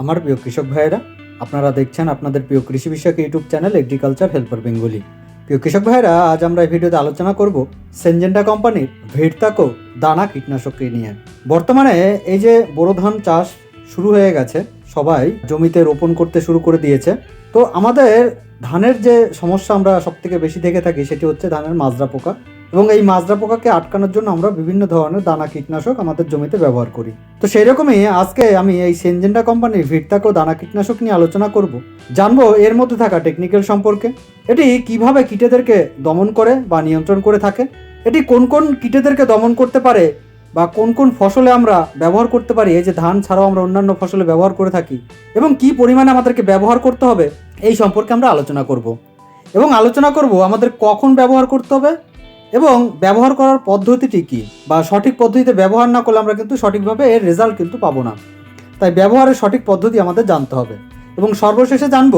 আমার প্রিয় কৃষক ভাইয়েরা, আপনারা দেখছেন আপনাদের প্রিয় কৃষি বিষয়ক YouTube channel agriculture helper Bengali প্রিয় কৃষক ভাইয়েরা, আজ আমরা এই ভিডিওতে আলোচনা করব সেনজেন্ডা কোম্পানির ভিড়তাকো দানা কীটনাশককে নিয়ে। বর্তমানে এই যে বোরো ধান চাষ শুরু হয়ে গেছে, সবাই জমিতে রোপণ করতে শুরু করে দিয়েছে। তো আমাদের ধানের যে সমস্যা আমরা সব থেকে বেশি দেখে থাকি, সেটি হচ্ছে ধানের মাজরা পোকা। এবং এই মাজরা পোকাকে আটকানোর জন্য আমরা বিভিন্ন ধরনের দানা কীটনাশক আমাদের জমিতে ব্যবহার করি। তো সেই রকমই আজকে আমি এই সেনজেন্ডা কোম্পানির ভিড়তাকো দানা কীটনাশক নিয়ে আলোচনা করব। জানব এর মধ্যে থাকা টেকনিক্যাল সম্পর্কে। এটি কীভাবে কীটেদেরকে দমন করে বা নিয়ন্ত্রণ করে থাকে? এটি কোন কোন কীটেদেরকে দমন করতে পারে বা কোন কোন ফসলে আমরা ব্যবহার করতে পারি? এই যে ধান ছাড়াও আমরা অন্যান্য ফসলে ব্যবহার করে থাকি। এবং কি পরিমাণে আমাদেরকে ব্যবহার করতে হবে? এই সম্পর্কে আমরা আলোচনা করব। এবং আলোচনা করব আমাদের কখন ব্যবহার করতে হবে? এবং ব্যবহার করার পদ্ধতিটি কি? বা সঠিক পদ্ধতিতে ব্যবহার না করলে আমরা কিন্তু সঠিকভাবে এর রেজাল্ট কিন্তু পাবো না। তাই ব্যবহারের সঠিক পদ্ধতি আমাদের জানতে হবে। এবং সর্বশেষে জানব,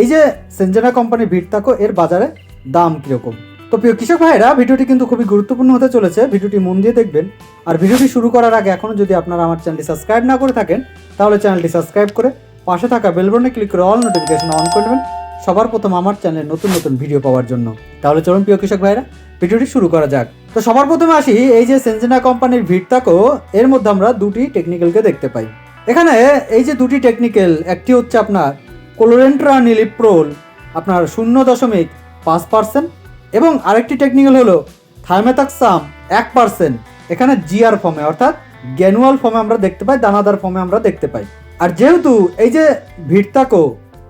এই যে সেনজেনা কোম্পানির ভিড়তাকো এর বাজারে দাম কীরকম? তো প্রিয় কৃষক ভাইরা ভিডিওটি কিন্তু খুবই গুরুত্বপূর্ণ হতে চলেছে। ভিডিওটি মন দিয়ে দেখবেন। আর ভিডিওটি শুরু করার আগে এখনও যদি আপনারা আমার চ্যানেলটি সাবস্ক্রাইব না করে থাকেন, তাহলে চ্যানেলটি সাবস্ক্রাইব করে পাশে থাকা বেলবনে ক্লিক করে অল নোটিফিকেশন অন করে নেবেন। সবার প্রথম আমার চ্যানেলে নতুন নতুন ভিডিও পাওয়ার জন্য। তাহলে চলুন প্রিয় কৃষক ভাইরা ভিডিওটি শুরু করা যাক। তো সবার প্রথমে আসি, এই যে সেনজেনা কোম্পানির ভিড়তাকো এর মধ্যে আমরা দুটি টেকনিক্যালকে দেখতে পাই। এখানে এই যে দুটি টেকনিক্যাল একটি হচ্ছে আপনার কোলোরেন্ট্রা নিলিপ্রোল আপনার শূন্য দশমিক পাঁচ পার্সেন্ট এবং আরেকটি টেকনিক্যাল হলো থাইমেথাক্সাম এক পার্সেন্ট এখানে জিআর ফর্মে অর্থাৎ গ্যানুয়াল ফর্মে আমরা দেখতে পাই, দানাদার ফর্মে আমরা দেখতে পাই। আর যেহেতু এই যে ভিড়তাকো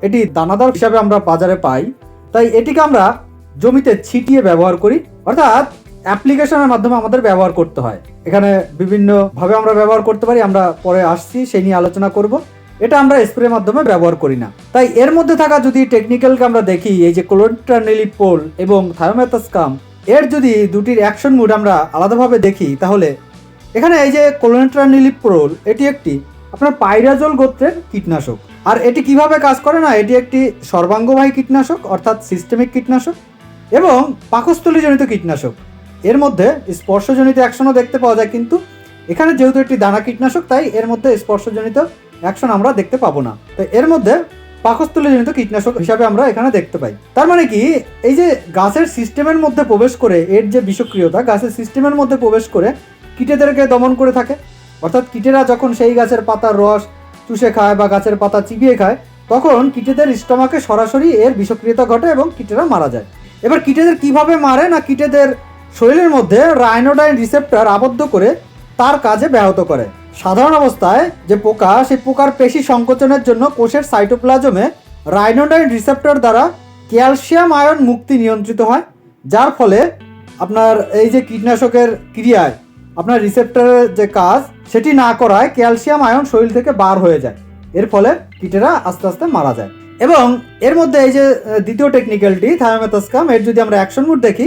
এটি দানাদার হিসাবে আমরা বাজারে পাই, তাই এটিকে আমরা জমিতে ছিটিয়ে ব্যবহার করি। অর্থাৎ অ্যাপ্লিকেশনের মাধ্যমে আমাদের ব্যবহার করতে হয়। এখানে বিভিন্ন ভাবে আমরা ব্যবহার করতে পারি, আমরা পরে আসছি সেই নিয়ে আলোচনা করব। এটা আমরা স্প্রের মাধ্যমে ব্যবহার করি না। তাই এর মধ্যে থাকা যদি টেকনিক্যালকে আমরা দেখি, এই যে কোলোট্রানেলিপোল এবং থায়োমেথাসকাম এর যদি দুটির অ্যাকশন মুড আমরা আলাদাভাবে দেখি, তাহলে এখানে এই যে কোলোট্রানিলিপ্রোল এটি একটি আপনার পাইরাজল গোত্রের কীটনাশক। আর এটি কীভাবে কাজ করে না, এটি একটি সর্বাঙ্গবাহী কীটনাশক, অর্থাৎ সিস্টেমিক কীটনাশক। এবং পাকস্থলীজনিত কীটনাশক। এর মধ্যে স্পর্শজনিত অ্যাকশনও দেখতে পাওয়া যায় কিন্তু এখানে যেহেতু একটি দানা কীটনাশক, তাই এর মধ্যে স্পর্শজনিত অ্যাকশন আমরা দেখতে পাবো না। তো এর মধ্যে পাকস্থলীজনিত কীটনাশক হিসাবে আমরা এখানে দেখতে পাই। তার মানে কি, এই যে গাছের সিস্টেমের মধ্যে প্রবেশ করে, এর যে বিষক্রিয়তা, গাছের সিস্টেমের মধ্যে প্রবেশ করে কীটেদেরকে দমন করে থাকে। অর্থাৎ কীটেরা যখন সেই গাছের পাতার রস চুষে খায় বা গাছের পাতা চিবিয়ে খায়, তখন কীটেদের স্টমাকে সরাসরি এর বিষক্রিয়তা ঘটে এবং কীটেরা মারা যায়। এবার কীটেদের কীভাবে মারে না কীটেদের শরীরের মধ্যে রাইনোডাইন রিসেপ্টর আবদ্ধ করে তার কাজে ব্যাহত করে? সাধারণ অবস্থায় যে পোকা, সেই পোকার পেশি সংকোচনের জন্য কোষের সাইটোপ্লাজমে রাইনোডাইন রিসেপ্টর দ্বারা ক্যালসিয়াম আয়ন মুক্তি নিয়ন্ত্রিত হয়, যার ফলে আপনার এই যে কীটনাশকের ক্রিয়ায় আপনার রিসেপ্টরের যে কাজ, সেটি না করায় ক্যালসিয়াম আয়ন শরীর থেকে বার হয়ে যায়। এর ফলে কীটেরা আস্তে আস্তে মারা যায়। এবং এর মধ্যে এই যে দ্বিতীয় টেকনিক্যালটি থায়োমেথাসকাম এর যদি আমরা অ্যাকশন মুড দেখি,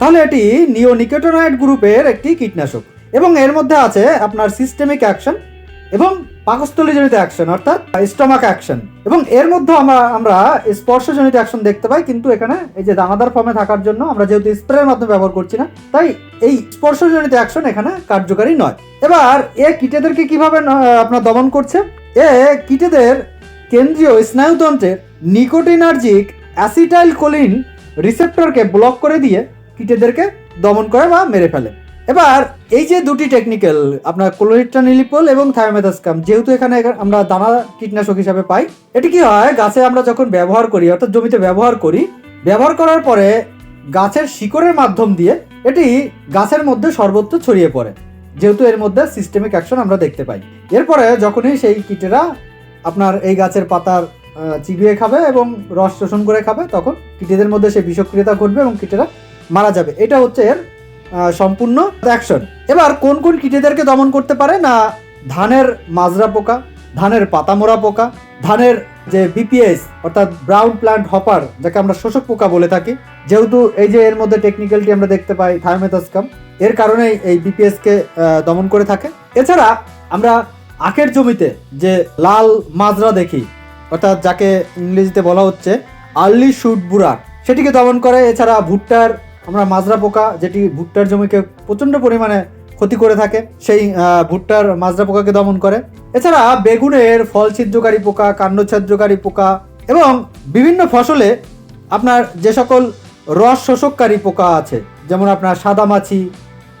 তাহলে এটি নিও নিওনিকেটোনাইড গ্রুপের একটি কীটনাশক। এবং এর মধ্যে আছে আপনার সিস্টেমিক অ্যাকশন এবং পাকস্থলীজনিত অ্যাকশন অর্থাৎ স্টমাক অ্যাকশন এবং এর মধ্যে আমরা আমরা স্পর্শজনিত অ্যাকশন দেখতে পাই, কিন্তু এখানে এই যে দানাদার ফর্মে থাকার জন্য আমরা যেহেতু স্প্রের মাধ্যমে ব্যবহার করছি না, তাই এই স্পর্শজনিত অ্যাকশন এখানে কার্যকারী নয়। এবার, এ কীটেদেরকে কীভাবে আপনার দমন করছে? এ কীটেদের কেন্দ্রীয় স্নায়ুতন্ত্রের নিকোটিনার্জিক অ্যাসিটাইল কোলিন রিসেপ্টরকে ব্লক করে দিয়ে কীটেদেরকে দমন করে বা মেরে ফেলে। এবার, এই যে দুটি টেকনিক্যাল আপনার ক্লোরিট্রানিলিপল এবং থায়োমেথাসকাম যেহেতু এখানে আমরা দানা কীটনাশক হিসাবে পাই, এটি কি হয়, গাছে আমরা যখন ব্যবহার করি, অর্থাৎ জমিতে ব্যবহার করি, ব্যবহার করার পরে গাছের শিকড়ের মাধ্যম দিয়ে এটি গাছের মধ্যে সর্বত্র ছড়িয়ে পড়ে। যেহেতু এর মধ্যে সিস্টেমিক অ্যাকশন আমরা দেখতে পাই। এরপরে যখনই সেই কীটেরা আপনার এই গাছের পাতার চিবিয়ে খাবে এবং রস শোষণ করে খাবে, তখন কীটেদের মধ্যে সে বিষক্রিয়তা ঘটবে এবং কীটেরা মারা যাবে। এটা হচ্ছে এর সম্পূর্ণ অ্যাকশন এবার কোন কোন কীটেদেরকে দমন করতে পারে না ধানের মাজরা পোকা, ধানের পাতামোড়া পোকা, ধানের যে বিপিএস অর্থাৎ ব্রাউন প্লান্ট হপার যাকে আমরা শোষক পোকা বলে থাকি, যেহেতু এই যে এর মধ্যে টেকনিক্যালটি আমরা দেখতে পাই থায়োমেথাসকাম এর কারণেই এই বিপিএস কে দমন করে থাকে। এছাড়া আমরা আখের জমিতে যে লাল মাজরা দেখি, অর্থাৎ যাকে ইংরেজিতে বলা হচ্ছে আর্লি শুট বুড়া, সেটিকে দমন করে। এছাড়া ভুট্টার, আমরা মাজরা পোকা, যেটি ভুট্টার জমিকে প্রচণ্ড পরিমাণে ক্ষতি করে থাকে, সেই ভুট্টার মাজরা পোকাকে দমন করে। এছাড়া বেগুনের ফল ছিদ্রকারী পোকা কাণ্ড ছিদ্রকারী পোকা, এবং বিভিন্ন ফসলে আপনার যে সকল রস শোষককারী পোকা আছে, যেমন আপনার সাদামাছি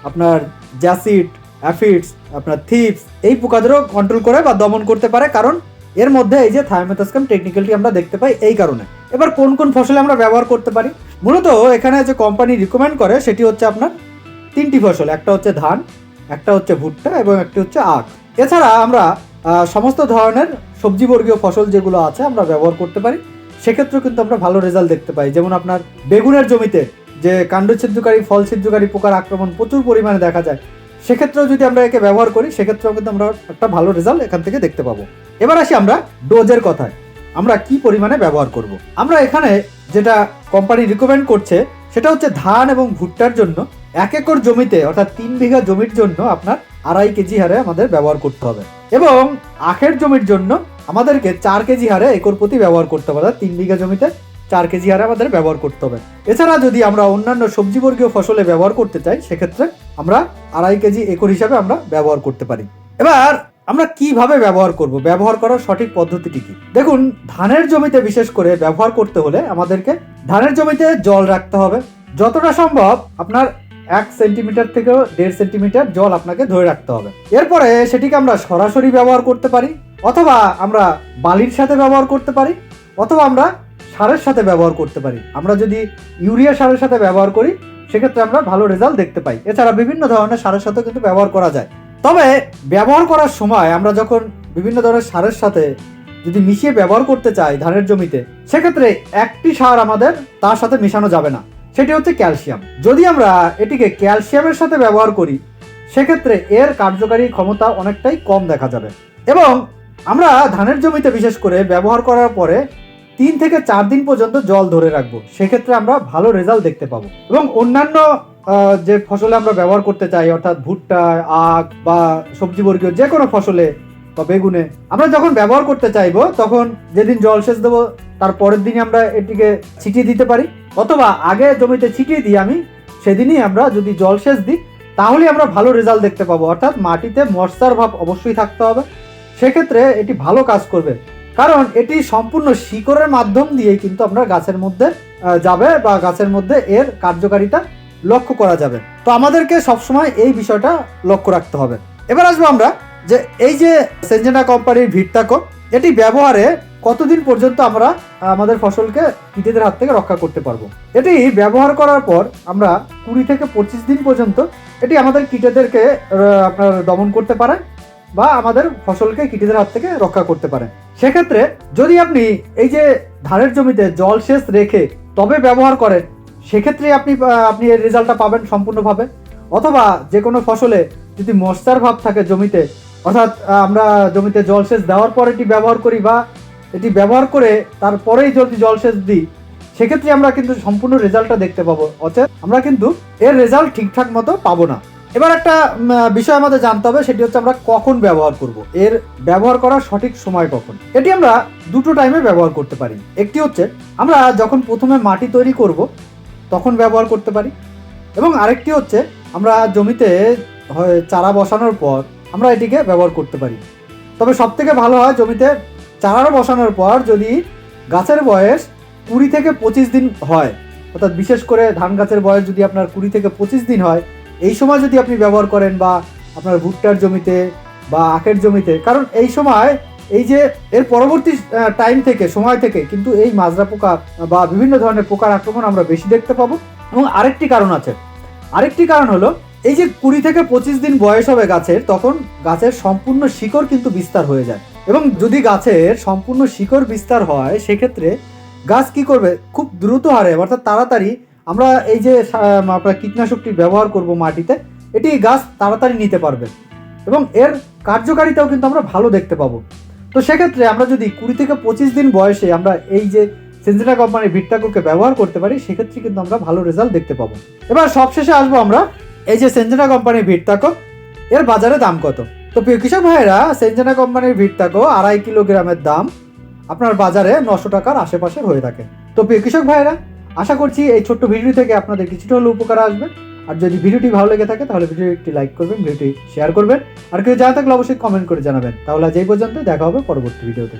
আপনার জ্যাসিড অ্যাফিডস আপনার থিপস এই পোকাদেরও কন্ট্রোল করে বা দমন করতে পারে, কারণ এর মধ্যে এই যে থায়োমেথাসকাম টেকনিক্যালটি আমরা দেখতে পাই এই কারণে। এবার কোন কোন ফসলে আমরা ব্যবহার করতে পারি? মূলত এখানে যে কোম্পানি রিকমেন্ড করে, সেটি হচ্ছে আপনার তিনটি ফসল, একটা হচ্ছে ধান, একটা হচ্ছে ভুট্টা এবং একটি হচ্ছে আখ। এছাড়া আমরা সমস্ত ধরনের সবজিবর্গীয় ফসল যেগুলো আছে আমরা ব্যবহার করতে পারি। সেক্ষেত্রেও কিন্তু আমরা ভালো রেজাল্ট দেখতে পাই। যেমন আপনার বেগুনের জমিতে যে কাণ্ড ছিদ্রকারী ফল ছিদ্রকারী পোকার আক্রমণ প্রচুর পরিমাণে দেখা যায়। সেক্ষেত্রেও যদি আমরা একে ব্যবহার করি, সেক্ষেত্রেও কিন্তু আমরা একটা ভালো রেজাল্ট এখান থেকে দেখতে পাবো। এবার আসি আমরা ডোজের কথায়। আমরা কি পরিমাণে ব্যবহার করব। আমরা এখানে যেটা কোম্পানি রিকমেন্ড করছে, সেটা হচ্ছে ধান এবং ভুট্টার জন্য এক একর জমিতে, অর্থাৎ তিন বিঘা জমির জন্য আপনার আড়াই কেজি হারে আমাদের ব্যবহার করতে হবে। এবং আখের জমির জন্য আমাদেরকে চার কেজি হারে একর প্রতি ব্যবহার করতে হবে তিন বিঘা জমিতে। চার কেজি হারে আমাদের ব্যবহার করতে হবে। এছাড়া যদি আমরা অন্যান্য সবজিবর্গীয় ফসলে ব্যবহার করতে চাই, সেক্ষেত্রে আমরা আড়াই কেজি একর হিসাবে আমরা ব্যবহার করতে পারি। এবার আমরা কীভাবে ব্যবহার করব? ব্যবহার করার সঠিক পদ্ধতিটি কি? দেখুন, ধানের জমিতে বিশেষ করে ব্যবহার করতে হলে আমাদেরকে ধানের জমিতে জল রাখতে হবে। যতটা সম্ভব আপনার এক সেন্টিমিটার থেকেও দেড় সেন্টিমিটার জল আপনাকে ধরে রাখতে হবে। এরপরে সেটিকে আমরা সরাসরি ব্যবহার করতে পারি, অথবা আমরা বালির সাথে ব্যবহার করতে পারি, অথবা আমরা সারের সাথে ব্যবহার করতে পারি। আমরা যদি ইউরিয়া সারের সাথে ব্যবহার করি, সেক্ষেত্রে আমরা ভালো রেজাল্ট দেখতে পাই। এছাড়া বিভিন্ন ধরনের সারের সাথেও কিন্তু ব্যবহার করা যায়। তবে ব্যবহার করার সময় আমরা যখন বিভিন্ন ধরনের সারের সাথে যদি মিশিয়ে ব্যবহার করতে চাই ধানের জমিতে, সেক্ষেত্রে একটি সার আমাদের তার সাথে মেশানো যাবে না। সেটি হচ্ছে ক্যালসিয়াম। যদি আমরা এটিকে ক্যালসিয়ামের সাথে ব্যবহার করি, সেক্ষেত্রে এর কার্যকারী ক্ষমতা অনেকটাই কম দেখা যাবে। এবং আমরা ধানের জমিতে বিশেষ করে ব্যবহার করার পরে তিন থেকে চার দিন পর্যন্ত জল ধরে রাখব। সেক্ষেত্রে আমরা ভালো রেজাল্ট দেখতে পাবো। এবং অন্যান্য যে ফসলে আমরা ব্যবহার করতে চাই, অর্থাৎ ভুট্টা, আখ বা সবজি বর্গীয় যে কোনো ফসলে বা বেগুনে, আমরা যখন ব্যবহার করতে চাইব, তখন যেদিন জল সেচ দেবো, তার পরের দিনই আমরা এটিকে ছিটিয়ে দিতে পারি। অথবা আগে জমিতে ছিটিয়ে দিই আমি, সেদিনই আমরা যদি জল সেচ দিই, তাহলে আমরা ভালো রেজাল্ট দেখতে পাবো। অর্থাৎ মাটিতে মশলার ভাব অবশ্যই থাকতে হবে। সেক্ষেত্রে এটি ভালো কাজ করবে। কারণ এটি সম্পূর্ণ শিকড়ের মাধ্যম দিয়েই কিন্তু আমরা গাছের মধ্যে যাবে বা গাছের মধ্যে এর কার্যকারিতা লক্ষ্য করা যাবে। তো আমাদেরকে সবসময় এই বিষয়টা লক্ষ্য রাখতে হবে। এবার আসব আমরা যে এই যে সেঞ্জেনা কোম্পানির ভিটটাকো এটি ব্যবহারে কতদিন পর্যন্ত আমরা আমাদের ফসলকে কীটেদের হাত থেকে রক্ষা করতে পারব? এটি ব্যবহার করার পর আমরা কুড়ি থেকে পঁচিশ দিন পর্যন্ত এটি আমাদের কীটেদেরকে আপনার দমন করতে পারে বা আমাদের ফসলকে কীটেদের হাত থেকে রক্ষা করতে পারে। সেক্ষেত্রে যদি আপনি এই যে ধানের জমিতে জলসেচ রেখে তবে ব্যবহার করেন সেক্ষেত্রে আপনি আপনি এর রেজাল্টটা পাবেন সম্পূর্ণভাবে। অথবা যে কোনো ফসলে যদি মশলার ভাব থাকে জমিতে, অর্থাৎ আমরা জমিতে জলসেচ দেওয়ার পর এটি ব্যবহার করি বা এটি ব্যবহার করে তারপরেই যদি জলসেচ দিই, সেক্ষেত্রে আমরা কিন্তু সম্পূর্ণ রেজাল্টটা দেখতে পাবো। অর্থাৎ আমরা কিন্তু এর রেজাল্ট ঠিকঠাক মতো পাবো না। এবার একটা বিষয় আমাদের জানতে হবে, সেটি হচ্ছে আমরা কখন ব্যবহার করব? এর ব্যবহার করার সঠিক সময় কখন? এটি আমরা দুটো টাইমে ব্যবহার করতে পারি। একটি হচ্ছে, আমরা যখন প্রথমে মাটি তৈরি করব, তখন ব্যবহার করতে পারি। এবং আরেকটি হচ্ছে, আমরা জমিতে চারা বসানোর পর আমরা এটিকে ব্যবহার করতে পারি। তবে সব থেকে ভালো হয় জমিতে চারা বসানোর পর যদি গাছের বয়স কুড়ি থেকে পঁচিশ দিন হয়, অর্থাৎ বিশেষ করে ধান গাছের বয়স যদি আপনার কুড়ি থেকে পঁচিশ দিন হয় এই সময় যদি আপনি ব্যবহার করেন বা আপনার ভুট্টার জমিতে বা আখের জমিতে, কারণ এই সময় এই যে এর পরবর্তী টাইম থেকে, সময় থেকে কিন্তু এই মাজরা পোকা বা বিভিন্ন ধরনের পোকার আক্রমণ আমরা বেশি দেখতে পাবো। এবং আরেকটি কারণ আছে। আরেকটি কারণ হলো, এই যে কুড়ি থেকে পঁচিশ দিন বয়স হবে গাছের, তখন গাছের সম্পূর্ণ শিকড় কিন্তু বিস্তার হয়ে যায়। এবং যদি গাছের সম্পূর্ণ শিকড় বিস্তার হয়, সেক্ষেত্রে গাছ কি করবে? খুব দ্রুত হারে, অর্থাৎ তাড়াতাড়ি আমরা এই যে আপনার কীটনাশকটি ব্যবহার করব মাটিতে, এটি গাছ তাড়াতাড়ি নিতে পারবে এবং এর কার্যকারিতাও কিন্তু আমরা ভালো দেখতে পাবো। তো সেক্ষেত্রে আমরা যদি কুড়ি থেকে পঁচিশ দিন বয়সে আমরা এই যে সেন্সিনা কোম্পানির ভিটটাকোকে ব্যবহার করতে পারি, সেক্ষেত্রে কিন্তু আমরা ভালো রেজাল্ট দেখতে পাবো। এবার সবশেষে আসব আমরা, এই যে সেঞ্জেনা কোম্পানির ভিটতাকো এর বাজারে দাম কত? তো প্রিয় কৃষক ভাইয়েরা সেঞ্জেনা কোম্পানির ভিটতাকো আড়াই কিলোগ্রামের দাম আপনার বাজারে নশো টাকার আশেপাশে হয়ে থাকে। তো প্রিয় কৃষক ভাইয়েরা আশা করছি এই ছোট্ট ভিডিও থেকে আপনাদের কিছুটা হলেও উপকার আসবে। আর যদি ভিডিওটি ভালো লেগে থাকে, তাহলে ভিডিও একটি লাইক করবেন, ভিডিওটি শেয়ার করবেন। আর কেউ যা থাকলে অবশ্যই কমেন্ট করে জানাবেন। তাহলে আজ এই পর্যন্ত দেখা হবে পরবর্তী ভিডিওতে।